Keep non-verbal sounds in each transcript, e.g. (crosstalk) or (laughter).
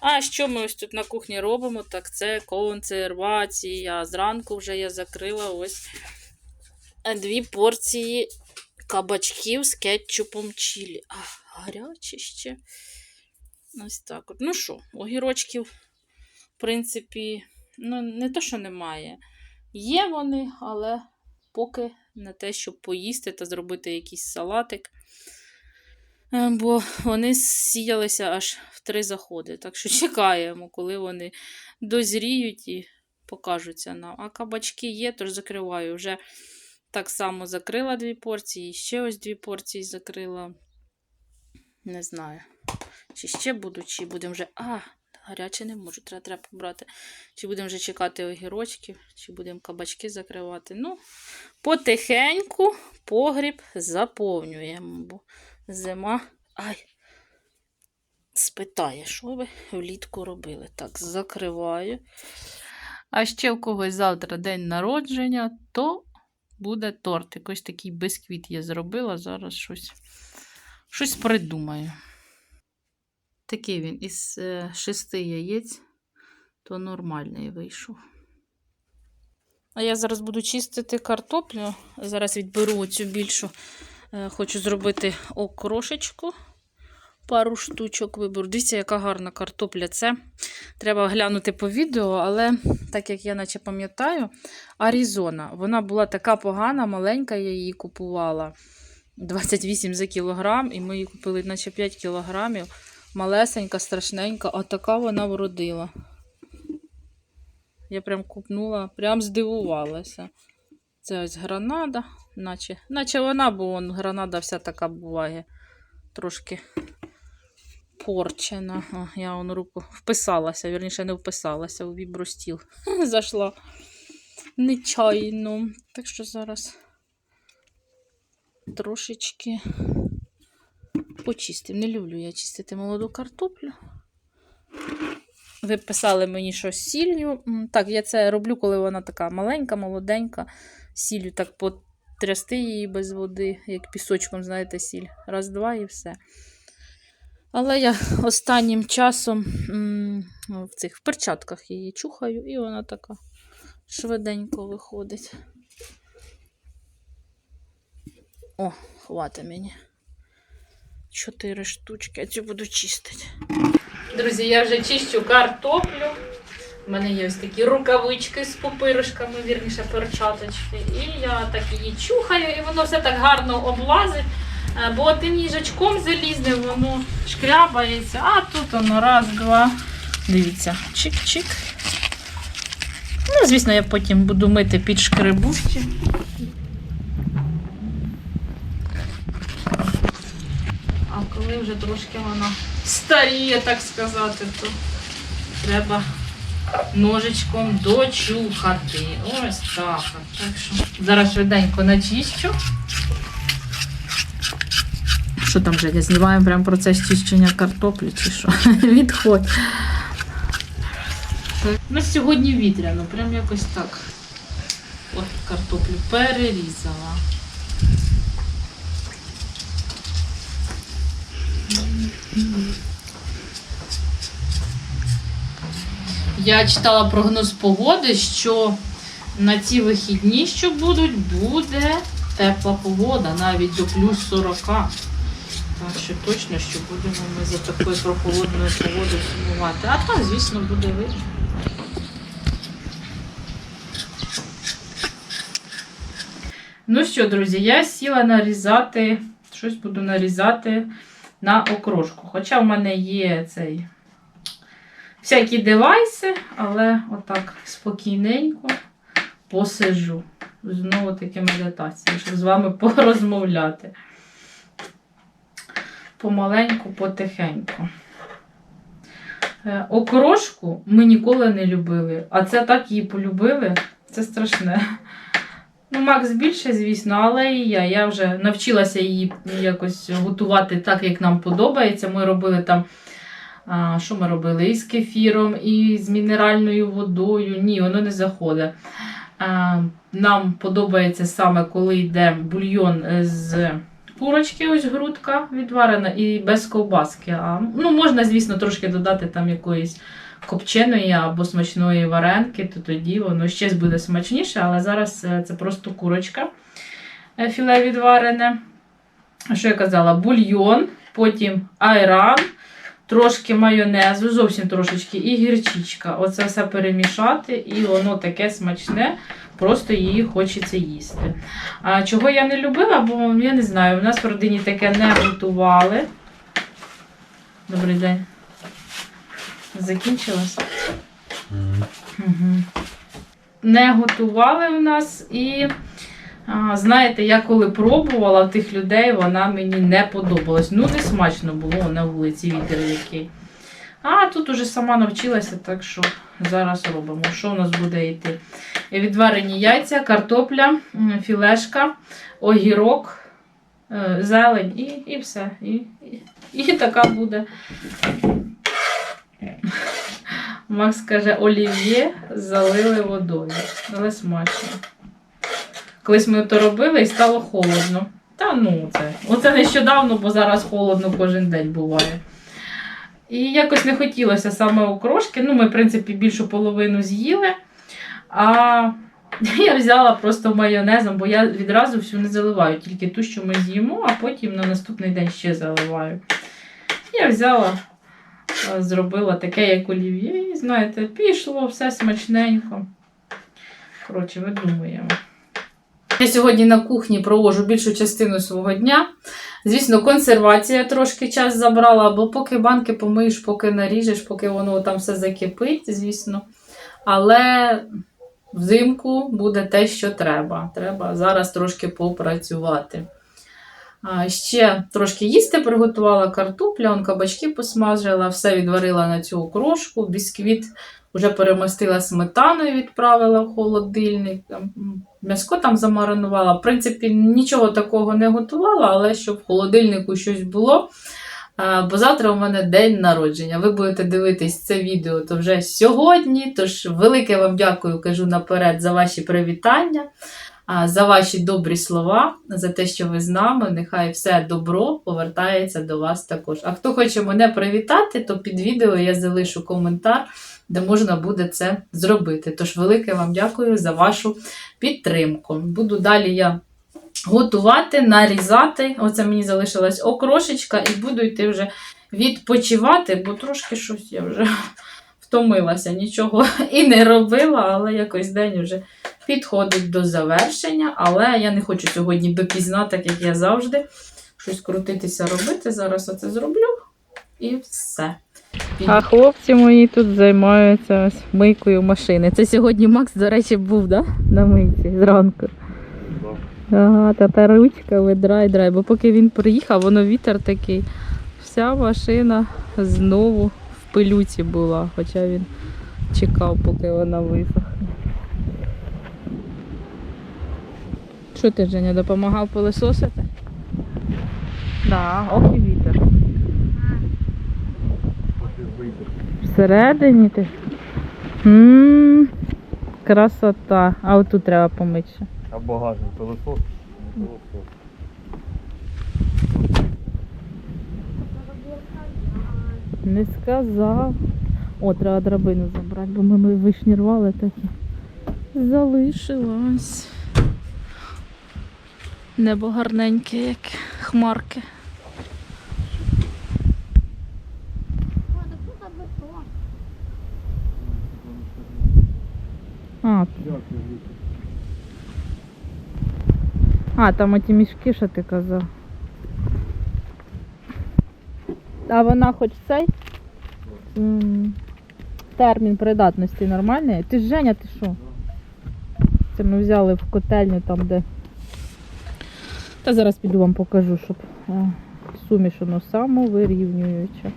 А що ми ось тут на кухні робимо? Так це консервація. Зранку вже я закрила ось дві порції кабачків з кетчупом чилі. А, гарячі ще. Ось так от. Ну що, огірочків, в принципі, ну, не то, що немає. Є вони, але поки не те, щоб поїсти та зробити якийсь салатик. Е, Бо вони сіялися аж в три заходи. Так що чекаємо, коли вони дозріють і покажуться нам. А кабачки є, тож закриваю. Вже так само закрила дві порції, ще ось дві порції закрила. Не знаю. Чи ще буду, чи будемо вже. А, гаряче не можу, треба, треба побрати. Чи будемо вже чекати огірочків, чи будемо кабачки закривати. Ну, потихеньку погріб заповнюємо, бо зима. Ай! Спитає, що ви влітку робили. Так, закриваю. А ще в когось завтра день народження, то буде тортик. Ось такий бисквіт я зробила. Зараз щось, щось придумаю. Такий він із е, шести яєць, то нормальний вийшов. А я зараз буду чистити картоплю. Зараз відберу цю більшу. Е, Хочу зробити окрошечку. Пару штучок виберу. Дивіться, яка гарна картопля. Це треба глянути по відео, але так як я наче пам'ятаю, Аризона. Вона була така погана, маленька, я її купувала 28 за кілограм, і ми її купили наче 5 кілограмів. Малесенька, страшненька, а така вона вродила. Я прям купнула, прям здивувалася. Це ось гранада, наче, наче вона, бо вон, гранада вся така буває. Трошки порчена. О, я вон руку вписалася, вірніше не вписалася у вібростіл. (laughs) Зайшла нечайно. Так що зараз трошечки почистив. Не люблю я чистити молоду картоплю. Ви писали мені, що з сіллю. Так, я це роблю, коли вона така маленька, молоденька. Сіллю так потрясти її без води, як пісочком, знаєте, сіль. Раз-два і все. Але я останнім часом в цих в перчатках її чухаю, і вона така швиденько виходить. О, хватить мені. Чотири штучки, я цю буду чистити. Друзі, я вже чищу картоплю. У мене є ось такі рукавички з пупиришками, вірніше перчаточки. І я так її чухаю, і воно все так гарно облазить. Е, Бо тим їжачком залізним воно шкрябається, а тут воно раз, два. Дивіться, чик-чик. Ну, звісно, я потім буду мити під шкребущі. А коли вже трошки вона старіє, так сказати, то треба ножичком дочухати. Ось так. Так що зараз швиденько начищу. Що там вже? Я знімаю прямо процес чищення картоплі чи що? (laughs) Відходь. Так. Ну, сьогодні вітряно, прям якось так. Ой, картоплю перерізала. Я читала прогноз погоди, що на ці вихідні, що будуть, буде тепла погода, навіть до плюс 40. Так що точно, що будемо ми за такою прохолодною погодою сумувати. А там, звісно, буде видно. Ну що, друзі, я сіла нарізати, щось буду нарізати на окрошку. Хоча в мене є цей всякі девайси, але отак спокійненько посижу. Знову таки медитація, щоб з вами (laughs) порозмовляти. Помаленьку, потихеньку. Е, Окрошку ми ніколи не любили, а це так її полюбили. Це страшне. Ну, Макс більше, звісно, але і я. Я вже навчилася її якось готувати так, як нам подобається. Ми робили там, що ми робили? І з кефіром, і з мінеральною водою. Ні, воно не заходить. Нам подобається саме, коли йде бульйон з курочки, ось грудка відварена і без ковбаски. Ну, можна, звісно, трошки додати там якоїсь копченої або смачної варенки, то тоді воно ще буде смачніше, але зараз е, це просто курочка е, філе відварене. Що я казала? Бульйон, потім айран, трошки майонезу, зовсім трошечки, і гірчичка. Оце все перемішати, і воно таке смачне, просто її хочеться їсти. А чого я не любила, бо я не знаю, у нас в родині таке не готували. Добрий день. Закінчилось? Угу. Не готували в нас і. Знаєте, я коли пробувала в тих людей, вона мені не подобалась. Ну, не смачно було на вулиці вітер який. А тут уже сама навчилася, так що зараз робимо. Що у нас буде йти? Відварені яйця, картопля, філешка, огірок, е, зелень і, і все. І, і, і така буде. Макс каже, олів'є залили водою. Але смачно. Колись ми то робили і стало холодно. Та ну це. Оце нещодавно, бо зараз холодно кожен день буває. І якось не хотілося саме окрошки. Ну, ми, в принципі, більшу половину з'їли. А (laughs) я взяла просто майонезом, бо я відразу всю не заливаю, тільки ту, що ми з'їмо, а потім на наступний день ще заливаю. Я взяла, е, зробила таке, як олів'є, і знаєте, пішло, все смачненько. Коротше, видумуємо. Я сьогодні на кухні провожу більшу частину свого дня. Звісно, консервація трошки час забрала, бо поки банки помиєш, поки наріжеш, поки воно там все закипить, звісно. Але взимку буде те, що треба. Треба зараз трошки попрацювати. Ще трошки їсти приготувала картопля, он кабачки посмажила, все відварила на цю окрошку, бісквіт вже перемастила сметаною, відправила в холодильник. Там, м, М'яско там замаринувала. В принципі, нічого такого не готувала, але щоб в холодильнику щось було. Бо завтра у мене день народження. Ви будете дивитись це відео то вже сьогодні. Тож велике вам дякую, кажу наперед, за ваші привітання, за ваші добрі слова, за те, що ви з нами. Нехай все добро повертається до вас також. А хто хоче мене привітати, то під відео я залишу коментар, де можна буде це зробити. Тож велике вам дякую за вашу підтримку. Буду далі я готувати, нарізати. Оце мені залишилась окрошечка, і буду йти вже відпочивати, бо трошки щось я вже (laughs) втомилася, нічого (laughs) і не робила, але якось день вже підходить до завершення. Але я не хочу сьогодні допізна, так як я завжди. Щось крутитися робити. Зараз оце зроблю і все. А хлопці мої тут займаються ось мийкою машини. Це сьогодні Макс, до речі, був, да? На мийці зранку. Ага, тепер ручка видрай, драй, бо поки він приїхав, воно вітер такий. Вся машина знову в пилюці була, хоча він чекав, поки вона висохне. Що ти, Женя, допомагав пилисосити? Да, ох і. Всередині ти. Ммм, красота. А отут треба помити ще. А багажник? Пилосос. Не сказав. О, треба драбину забрати, бо ми, ми вишнірвали так і залишилось. Небо гарненьке, як хмарки. А, а, там оті мішки, що ти казав. А вона хоч цей термін придатності нормальний. Ти ж Женя, ти що? Це ми взяли в котельню там, де. Та зараз піду вам покажу, щоб е, суміш воно самовирівнююча.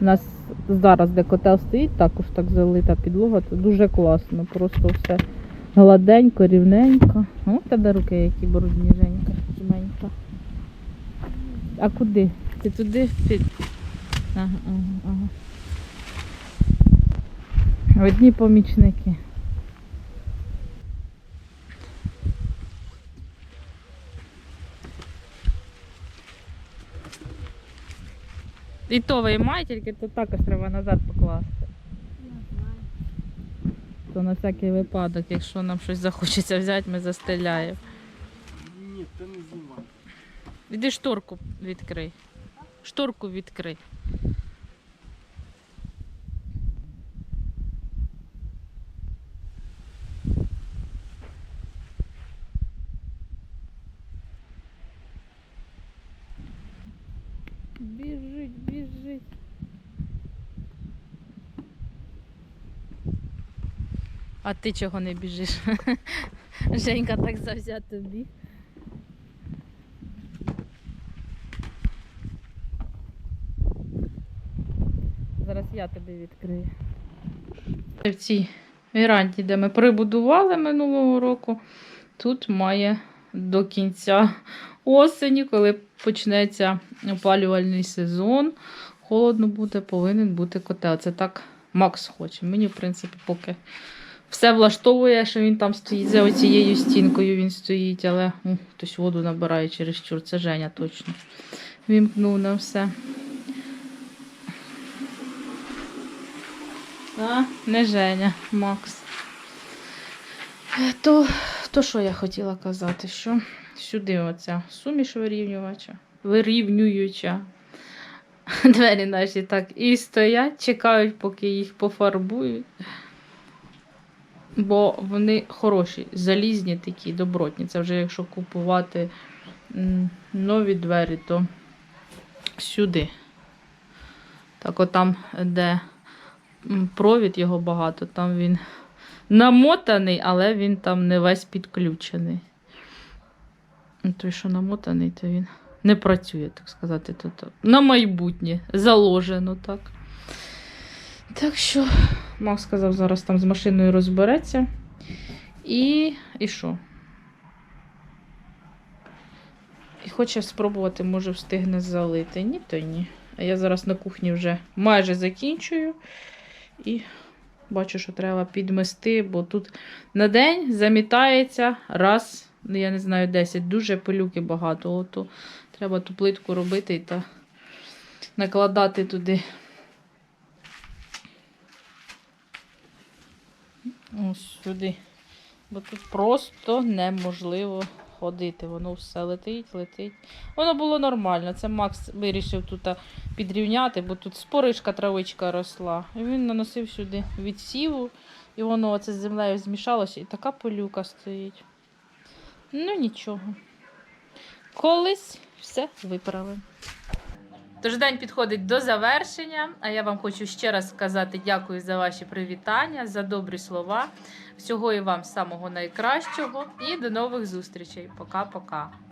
У нас зараз, де котел стоїть, також так залита підлога, це дуже класно. Просто все гладенько, рівненько. О, в тебе руки які брудні, Женька, жменька. А куди? Ти туди під. Ага, ага, ага. Одні помічники. І то виймай, тільки то також треба назад покласти. То на всякий випадок, якщо нам щось захочеться взяти, ми застеляємо. Ні, то не знімай. Іди шторку відкрий. Шторку відкрий. А ти чого не біжиш? (laughs) Женька так завзято біг. Зараз я тобі відкрию. В цій віранді, де ми прибудували минулого року, тут має до кінця осені, коли почнеться опалювальний сезон, холодно буде, повинен бути котел. Це так Макс хоче. Мені, в принципі, поки все влаштовує, що він там стоїть за оцією стінкою, він стоїть, але ну, хтось воду набирає через чур. Це Женя точно. Вімкнув на все. А, не Женя, Макс. То, то що я хотіла казати, що сюди оця суміш вирівнювача, вирівнююча. Двері наші так і стоять, чекають, поки їх пофарбують. Бо вони хороші, залізні такі, добротні. Це вже якщо купувати нові двері, то сюди. Так, отам, де провід його багато, там він намотаний, але він там не весь підключений. Ну, Той, що намотаний, то він не працює, так сказати. Тут на майбутнє заложено так. Так що, Макс сказав, зараз там з машиною розбереться. І, і що? І хоче спробувати, може, встигне залити. Ні, то ні. А я зараз на кухні вже майже закінчую. І бачу, що треба підмести, бо тут на день замітається раз, я не знаю, 10. Дуже пилюки багато. Ото треба ту плитку робити та накладати туди. Ось сюди. Бо тут просто неможливо ходити. Воно все летить, летить. Воно було нормально. Це Макс вирішив тут підрівняти, бо тут споришка травичка росла. І він наносив сюди відсіву, і воно оце з землею змішалося, і така пилюка стоїть. Ну нічого. Колись все виправимо. Тож день підходить до завершення, а я вам хочу ще раз сказати дякую за ваші привітання, за добрі слова. Всього і вам самого найкращого і до нових зустрічей. Пока-пока.